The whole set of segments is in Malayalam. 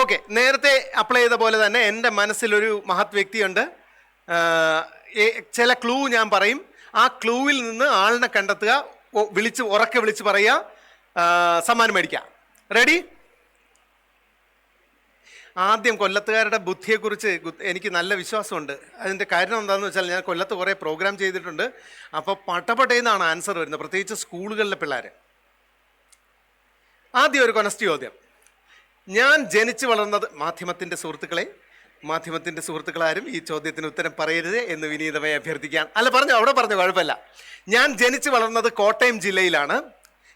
ഓക്കെ നേരത്തെ അപ്ലൈ ചെയ്ത പോലെ തന്നെ എന്റെ മനസ്സിലൊരു മഹത് വ്യക്തിയുണ്ട്. ചില ക്ലൂ ഞാൻ പറയും. ആ ക്ലൂവിൽ നിന്ന് ആളിനെ കണ്ടെത്തുക വിളിച്ച് ഉറക്കെ വിളിച്ച് പറയുക സമ്മാനം മേടിക്കാം റെഡി ആദ്യം കൊല്ലത്തുകാരുടെ ബുദ്ധിയെക്കുറിച്ച് എനിക്ക് നല്ല വിശ്വാസമുണ്ട്. അതിന്റെ കാരണം എന്താണെന്ന് വെച്ചാൽ ഞാൻ കൊല്ലത്ത് കുറേ പ്രോഗ്രാം ചെയ്തിട്ടുണ്ട്. അപ്പോൾ പട്ടപട്ടയെന്നാണ് ആൻസർ വരുന്നത്. പ്രത്യേകിച്ച് സ്കൂളുകളിലെ പിള്ളേർ ആദ്യം ഒരു കൊനസ്റ്റ് ചോദ്യം. ഞാൻ ജനിച്ചു വളർന്നത് മാധ്യമത്തിന്റെ സുഹൃത്തുക്കളെ. മാധ്യമത്തിന്റെ സുഹൃത്തുക്കളാരും ഈ ചോദ്യത്തിന് ഉത്തരം പറയരുത് എന്ന് വിനീതമായി അഭ്യർത്ഥിക്കാൻ അല്ല പറഞ്ഞു അവിടെ പറഞ്ഞു കുഴപ്പമില്ല. ഞാൻ ജനിച്ചു വളർന്നത് കോട്ടയം ജില്ലയിലാണ്.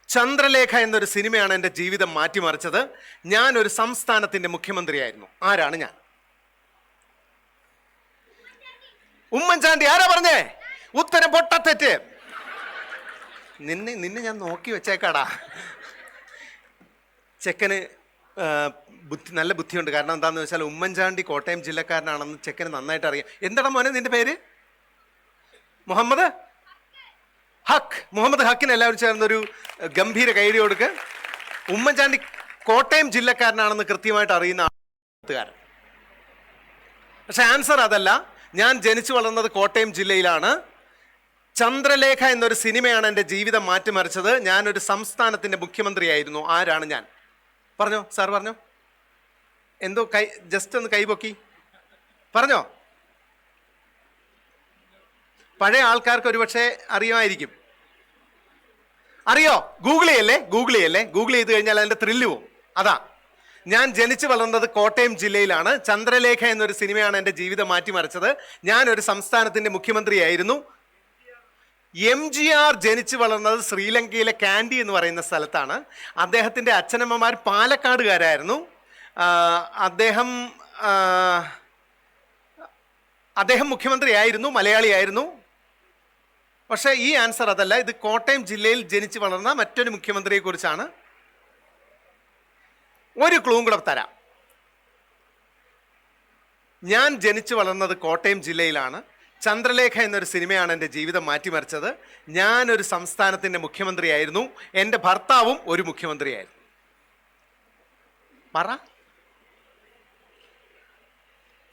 ചന്ദ്രലേഖ എന്നൊരു സിനിമയാണ് എന്റെ ജീവിതം മാറ്റിമറിച്ചത്. ഞാൻ ഒരു സംസ്ഥാനത്തിന്റെ മുഖ്യമന്ത്രിയായിരുന്നു. ആരാണ് ഞാൻ? ഉമ്മൻചാണ്ടി ആരാ പറഞ്ഞേ? ഉത്തരം പൊട്ടത്തെറ്റ്. നിന്നെ നിന്നെ ഞാൻ നോക്കി വെച്ചേക്കാടാ. ചെക്കന് ബുദ്ധി നല്ല ബുദ്ധിയുണ്ട്. കാരണം എന്താണെന്ന് വെച്ചാൽ ഉമ്മൻചാണ്ടി കോട്ടയം ജില്ലക്കാരനാണെന്ന് ചെക്കന് നന്നായിട്ട് അറിയാം. എന്താണ് മോനെ നിന്റെ പേര്? മുഹമ്മദ്? ഹക്ക്. മുഹമ്മദ് ഹക്കിന് എല്ലാവരും ചേർന്നൊരു ഗംഭീര കൈഡി കൊടുക്ക്. ഉമ്മൻചാണ്ടി കോട്ടയം ജില്ലക്കാരനാണെന്ന് കൃത്യമായിട്ട് അറിയുന്ന ആൾക്കാരൻ പക്ഷെ ആൻസർ അതല്ല. ഞാൻ ജനിച്ചു വളർന്നത് കോട്ടയം ജില്ലയിലാണ്. ചന്ദ്രലേഖ എന്നൊരു സിനിമയാണ് എന്റെ ജീവിതം മാറ്റിമറിച്ചത്. ഞാനൊരു സംസ്ഥാനത്തിന്റെ മുഖ്യമന്ത്രിയായിരുന്നു. ആരാണ് ഞാൻ? പറഞ്ഞോ സാർ പറഞ്ഞോ? എന്തോ കൈ ജസ്റ്റ് ഒന്ന് കൈ പൊക്കി. പറഞ്ഞോ? പഴയ ആൾക്കാർക്ക് ഒരുപക്ഷെ അറിയുമായിരിക്കും. അറിയോ? ഗൂഗിൾ ചെയ്യല്ലേ? ഗൂഗിൾ ചെയ്യല്ലേ? ഗൂഗിൾ ചെയ്ത് കഴിഞ്ഞാൽ അതിന്റെ ത്രില്ല് പോവും. അതാ. ഞാൻ ജനിച്ചു വളർന്നത് കോട്ടയം ജില്ലയിലാണ്. ചന്ദ്രലേഖ എന്നൊരു സിനിമയാണ് എന്റെ ജീവിതം മാറ്റിമറിച്ചത്. ഞാൻ ഒരു സംസ്ഥാനത്തിന്റെ മുഖ്യമന്ത്രിയായിരുന്നു. എം ജി ആർ ജനിച്ചു വളർന്നത് ശ്രീലങ്കയിലെ കാൻഡി എന്ന് പറയുന്ന സ്ഥലത്താണ്. അദ്ദേഹത്തിന്റെ അച്ഛനമ്മമാർ പാലക്കാടുകാരായിരുന്നു. അദ്ദേഹം അദ്ദേഹം മുഖ്യമന്ത്രിയായിരുന്നു മലയാളിയായിരുന്നു. പക്ഷേ ഈ ആൻസർ അതല്ല ഇത് കോട്ടയം ജില്ലയിൽ ജനിച്ചു വളർന്ന മറ്റൊരു മുഖ്യമന്ത്രിയെ കുറിച്ചാണ് ഒരു ക്ലൂം കൂടെ തരാം. ഞാൻ ജനിച്ചു വളർന്നത് കോട്ടയം ജില്ലയിലാണ്. ചന്ദ്രലേഖ എന്നൊരു സിനിമയാണ് എന്റെ ജീവിതം മാറ്റിമറിച്ചത്. ഞാനൊരു സംസ്ഥാനത്തിന്റെ മുഖ്യമന്ത്രിയായിരുന്നു. എന്റെ ഭർത്താവും ഒരു മുഖ്യമന്ത്രിയായിരുന്നു. പറ.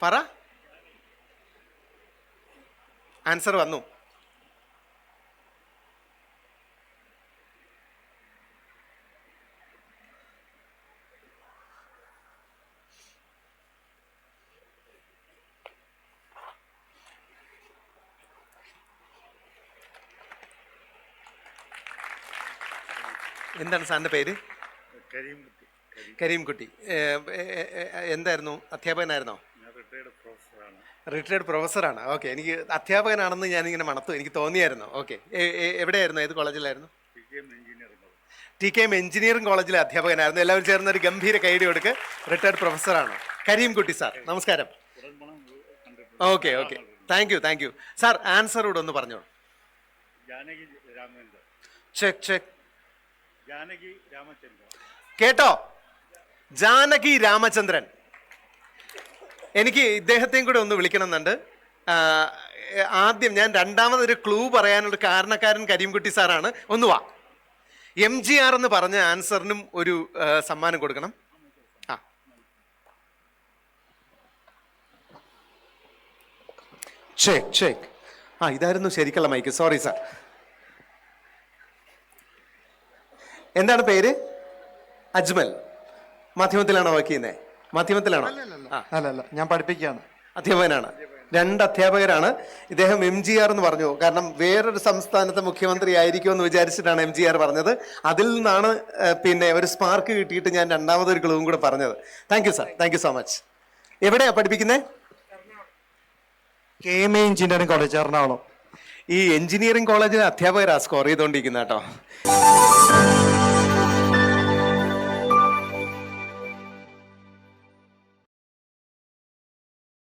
പറ. ആൻസർ വന്നു. എന്താണ് സാറിന്റെ പേര്? കരീംകുട്ടി എന്തായിരുന്നു? അധ്യാപകനായിരുന്നോ? റിട്ടയർഡ് പ്രൊഫസറാണ് ഓക്കെ എനിക്ക് അധ്യാപകനാണെന്ന് ഞാനിങ്ങനെ മണത്തു. എനിക്ക് തോന്നിയായിരുന്നു. ഓക്കെ എവിടെയായിരുന്നു? ഏത് കോളേജിലായിരുന്നു? ടി കെ എം എഞ്ചിനീയറിംഗ് കോളേജിലെ അധ്യാപകനായിരുന്നു. എല്ലാവരും ചേർന്ന ഒരു ഗംഭീര കൈഡി കൊടുക്ക്. റിട്ടയർഡ് പ്രൊഫസറാണ് കരീംകുട്ടി സാർ നമസ്കാരം. Okay okay thank you thank you sir answer കൂടെ ഒന്ന് പറഞ്ഞോളൂ. Check check Janaki Ramachandran. കേട്ടോ? ജാനകി രാമചന്ദ്രൻ. എനിക്ക് ഇദ്ദേഹത്തെയും കൂടെ ഒന്ന് വിളിക്കണമെന്നുണ്ട്. ആദ്യം ഞാൻ രണ്ടാമതൊരു ക്ലൂ പറയാനുള്ള കാരണക്കാരൻ കരീംകുട്ടി സാറാണ്. ഒന്ന് വാ. എം ജി ആർ എന്ന് പറഞ്ഞ ആൻസറിനും ഒരു സമ്മാനം കൊടുക്കണം. ആ. ചെക്ക് ചെക്ക് ആ ഇതായിരുന്നു ശരിക്കുള്ള മൈക്ക്. Sorry sir. എന്താണ് പേര്? അജ്മൽ. മാധ്യമത്തിലാണോ വർക്ക് ചെയ്യുന്നത് മാധ്യമത്തിലാണോ? അല്ലല്ല ഞാൻ പഠിപ്പിക്കുകയാണ്. അധ്യാപകനാണ്. രണ്ട് അധ്യാപകരാണ്. ഇദ്ദേഹം എം ജി ആർ എന്ന് പറഞ്ഞു. കാരണം വേറൊരു സംസ്ഥാനത്തെ മുഖ്യമന്ത്രി ആയിരിക്കും എന്ന് വിചാരിച്ചിട്ടാണ് എം ജി ആർ പറഞ്ഞത്. അതിൽ നിന്നാണ് പിന്നെ ഒരു സ്പാർക്ക് കിട്ടിയിട്ട് ഞാൻ രണ്ടാമതൊരു ക്ലൂവും കൂടെ പറഞ്ഞത്. Thank you sir thank you so much എവിടെയാണ് പഠിപ്പിക്കുന്നത് K M A engineering college Ernakulam. ഈ എഞ്ചിനീയറിംഗ് കോളേജിലെ അധ്യാപകരാ സ്കോർ ചെയ്തുകൊണ്ടിരിക്കുന്നത് കേട്ടോ.